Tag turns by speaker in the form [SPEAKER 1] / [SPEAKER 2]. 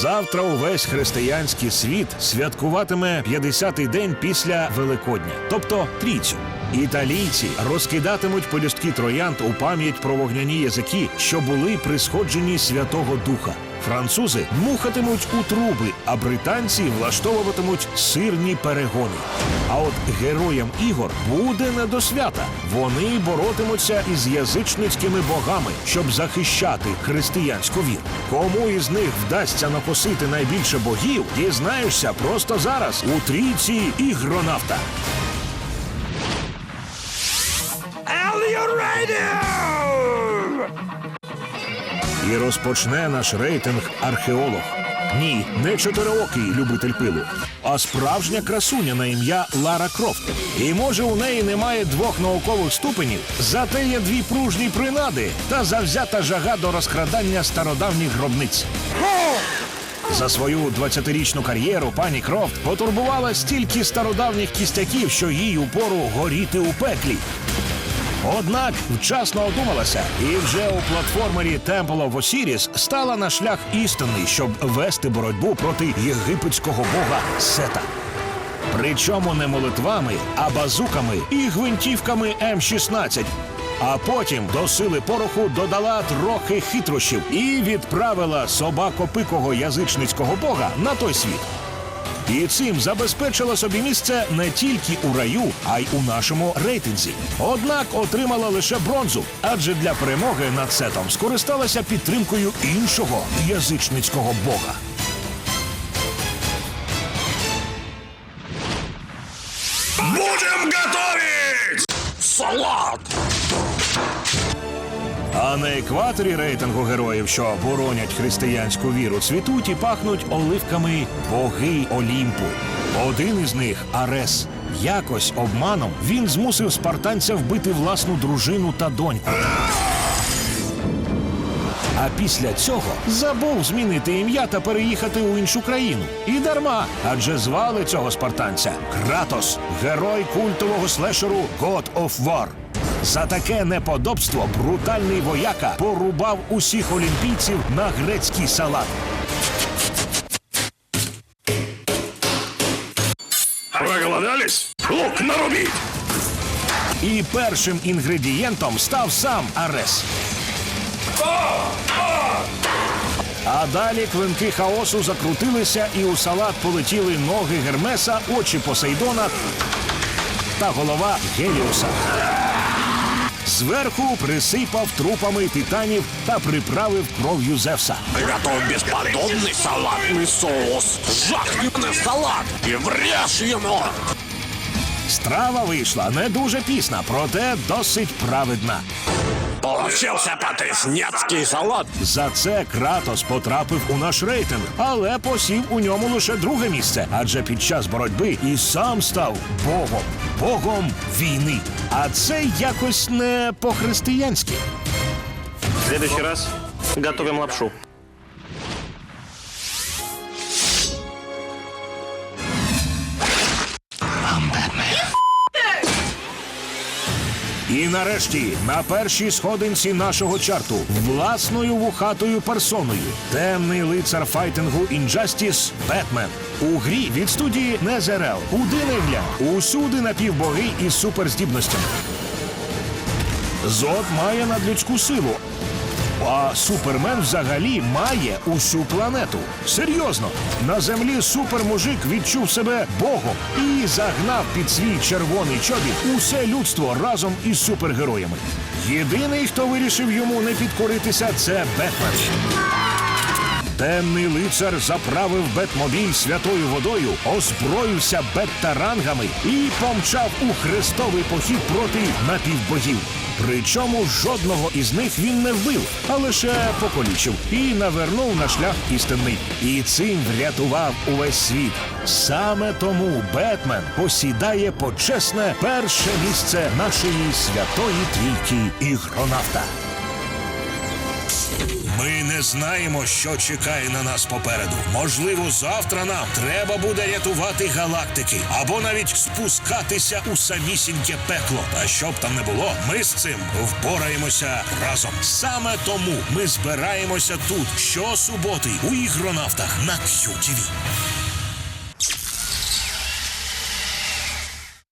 [SPEAKER 1] Завтра увесь християнський світ святкуватиме 50-й день після Великодня, тобто трійцю. Італійці розкидатимуть полюстки троянд у пам'ять про вогняні язики, що були при сходженні Святого Духа. Французи мухатимуть у труби, а британці влаштовуватимуть сирні перегони. А от героям ігор буде не до свята. Вони боротимуться із язичницькими богами, щоб захищати християнську віру. Кому із них вдасться накосити найбільше богів, дізнаєшся просто зараз у трійці ігронавта. І розпочне наш рейтинг археолог. Ні, не чотириокий любитель пилу, а справжня красуня на ім'я Лара Крофт. І може у неї немає двох наукових ступенів, зате є дві пружні принади та завзята жага до розкрадання стародавніх гробниць. За свою 20-річну кар'єру пані Крофт потурбувала стільки стародавніх кістяків, що їй упору горіти у пеклі. Однак вчасно одумалася і вже у платформері Temple of Osiris стала на шлях істинний, щоб вести боротьбу проти єгипетського бога Сета. Причому не молитвами, а базуками і гвинтівками М16. А потім до сили пороху додала трохи хитрощів і відправила собакопикого язичницького бога на той світ. І цим забезпечила собі місце не тільки у раю, а й у нашому рейтинзі. Однак отримала лише бронзу, адже для перемоги над сетом скористалася підтримкою іншого язичницького бога.
[SPEAKER 2] Будем готовить! Салат!
[SPEAKER 1] А на екваторі рейтингу героїв, що боронять християнську віру, цвітуть і пахнуть оливками боги Олімпу. Один із них Арес. Якось обманом він змусив спартанця вбити власну дружину та доньку. А після цього забув змінити ім'я та переїхати у іншу країну. І дарма, адже звали цього спартанця Кратос, герой культового слешеру God of War. За таке неподобство брутальний вояка порубав усіх олімпійців на грецький салат.
[SPEAKER 2] Проголодались? Лук нарубить!
[SPEAKER 1] І першим інгредієнтом став сам Арес. А далі клинки хаосу закрутилися, і у салат полетіли ноги Гермеса, очі Посейдона та голова Геліуса. Зверху присипав трупами титанів та приправив кров'ю Зевса.
[SPEAKER 2] Готов безподобний салатний соус. Жахни на салат і врежь йому.
[SPEAKER 1] Страва вийшла не дуже пісна, проте досить праведна.
[SPEAKER 2] Получился патриснецкий салат.
[SPEAKER 1] За це Кратос потрапив у наш рейтинг, але посів у ньому лише друге місце, адже під час боротьби і сам став богом, богом війни. А це якось не по-християнськи.
[SPEAKER 3] В следующий раз готовим лапшу.
[SPEAKER 1] І нарешті на першій сходинці нашого чарту власною вухатою персоною темний лицар файтингу Injustice Бетмен. У грі від студії Незерел. Куди не глянь, усюди напівбоги із суперздібностями. Зод має надлюдську силу. А супермен взагалі має усю планету. Серйозно, на землі супермужик відчув себе богом і загнав під свій червоний чобіт усе людство разом із супергероями. Єдиний, хто вирішив йому не підкоритися, це Бетмен. Темний лицар заправив Бетмобіль святою водою, озброївся бет-тарангами і помчав у хрестовий похід проти напівбогів. Причому жодного із них він не вбив, а лише покалічив і навернув на шлях істинний. І цим врятував увесь світ. Саме тому Бетмен посідає почесне перше місце нашої святої трійки ігронавта. Ми не знаємо, що чекає на нас попереду. Можливо, завтра нам треба буде рятувати галактики або навіть спускатися у самісіньке пекло. А щоб там не було, ми з цим впораємося разом. Саме тому ми збираємося тут щосуботи у ігронавтах на QTV.